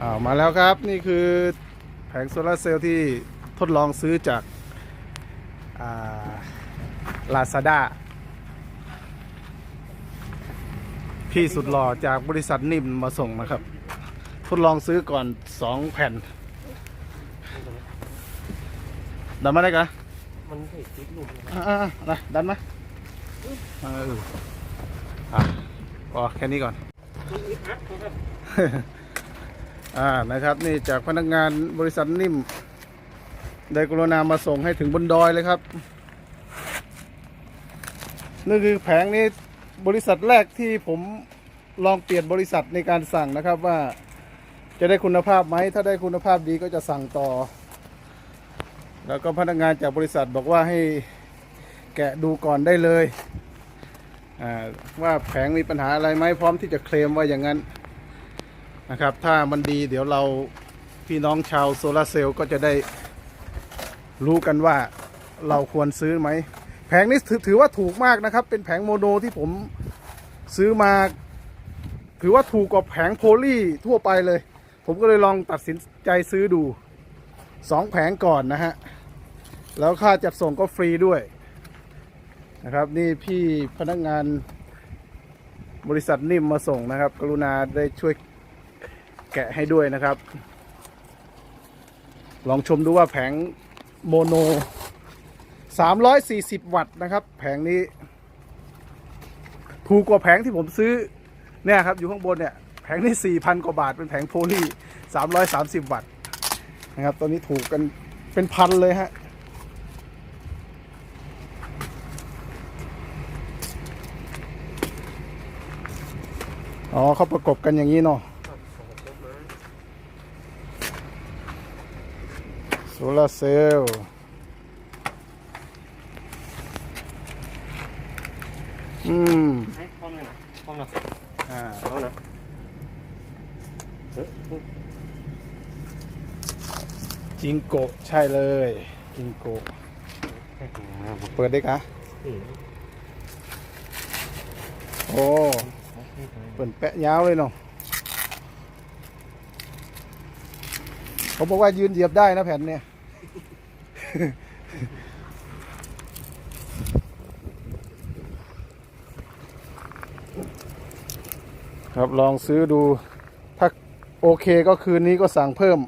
อามาแล้วครับนี่คือแผงโซลาร์เซลล์ที่ทดลองซื้อจากลาซาด้าพี่สุดหล่อจากบริษัทนิ่มมาส่งนะครับ ทดลองซื้อก่อนสองแผ่นดันมาได้กะมันเห็นติดลุมอ่านะดันมาเอออะพอแค่นี้ก่อน อ่านะครับนี่จากพนักงานบริษัทนิ่ม ได้กรุณามาส่งให้ถึงบนดอยเลยครับนี่คือแผงนี้บริษัทแรกที่ผมลองเปลี่ยนบริษัทในการสั่งนะครับว่าจะได้คุณภาพไหมถ้าได้คุณภาพดีก็จะสั่งต่อ แล้วก็พนักงานจากบริษัทบอกว่าให้แกะดูก่อนได้เลยว่าแผงมีปัญหาอะไรไหมพร้อมที่จะเคลมว่าอย่างนั้น นะครับ ถ้ามันดีเดี๋ยวเราพี่น้องชาวโซลาร์เซลล์ก็จะได้รู้กันว่าเราควรซื้อไหม แผงนี้ถือถือว่าถูกมากนะครับ เป็นแผงโมโนที่ผมซื้อมา ถือว่าถูกกว่าแผงโพลีทั่วไปเลย ผมก็เลยลองตัดสินใจซื้อดูสองแผงก่อนนะฮะ แล้วค่าจัดส่งก็ฟรีด้วยนะครับ นี่พี่พนักงานบริษัทนิ่มมาส่งนะครับ กรุณาได้ช่วย แกะให้ด้วยนะครับ ลองชมดูว่าแผงโมโน 340 วัตต์นะครับ แผงนี้ ถูกกว่าแผงที่ผมซื้อ เนี่ยครับ อยู่ข้างบนเนี่ย แผงนี้ 4,000 กว่าบาท เป็นแผงโพลี330 วัตต์นะครับตัวนี้ถูกกันเป็นพันเลยฮะอ๋อเขาประกบกันอย่างนี้เนาะ โซลาร์เซลล์อืมให้พร้อมเลยนะพร้อมนะอ่าพร้อมนะจิงโกะใช่เลย จิงโกะเปิดได้กะโอ้เปิดแปะยาวเลยเนาะเขาบอกว่ายืนเหยียบได้นะแผ่นเนี่ย ครับลองซื้อดู ถ้าโอเคก็คืนนี้ก็สั่งเพิ่ม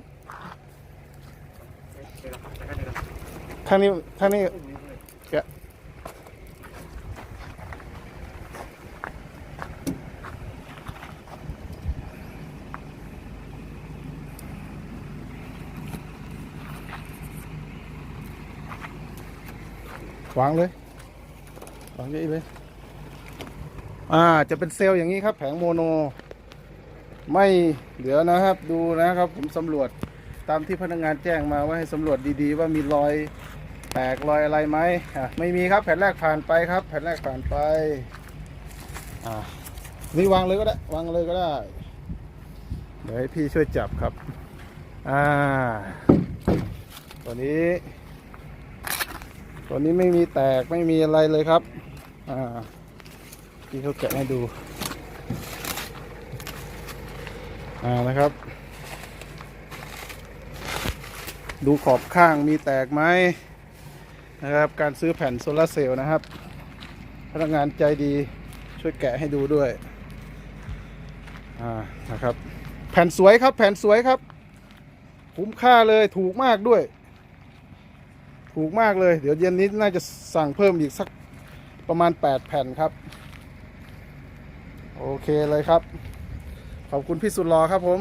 ท่างนี้ท่างนี้แกะ วางเลยวางเยอะเลย อ่า จะเป็นเซลล์อย่างนี้ครับ แผงโมโน ไม่เหลือนะครับ ดูนะครับ ผมสำรวจตามที่พนักงานแจ้งมาว่าให้สำรวจดีๆ ว่ามีรอยแตกรอยอะไรไหมอะไม่มีครับแผ่นแรกผ่านไปครับ แผ่นแรกผ่านไป อ่านี่วางเลยก็ได้ วางเลยก็ได้ เดี๋ยวให้พี่ช่วยจับครับ อ่า ตัวนี้ ตัวนี้ไม่มีแตกไม่มีอะไรเลยครับ อ่าพี่เขาแกะให้ดู อ่านะครับ ดูขอบข้างมีแตกไหมนะครับ การซื้อแผ่นโซลาร์เซลล์นะครับ พนักงานใจดีช่วยแกะให้ดูด้วย อ่า นะครับ แผ่นสวยครับ แผ่นสวยครับ คุ้มค่าเลยถูกมากด้วย ถูกมากเลย เดี๋ยวเย็นนี้น่าจะสั่งเพิ่มอีกสักประมาณ 8 แผ่นครับ โอเคเลยครับ ขอบคุณพี่สุดรอครับผม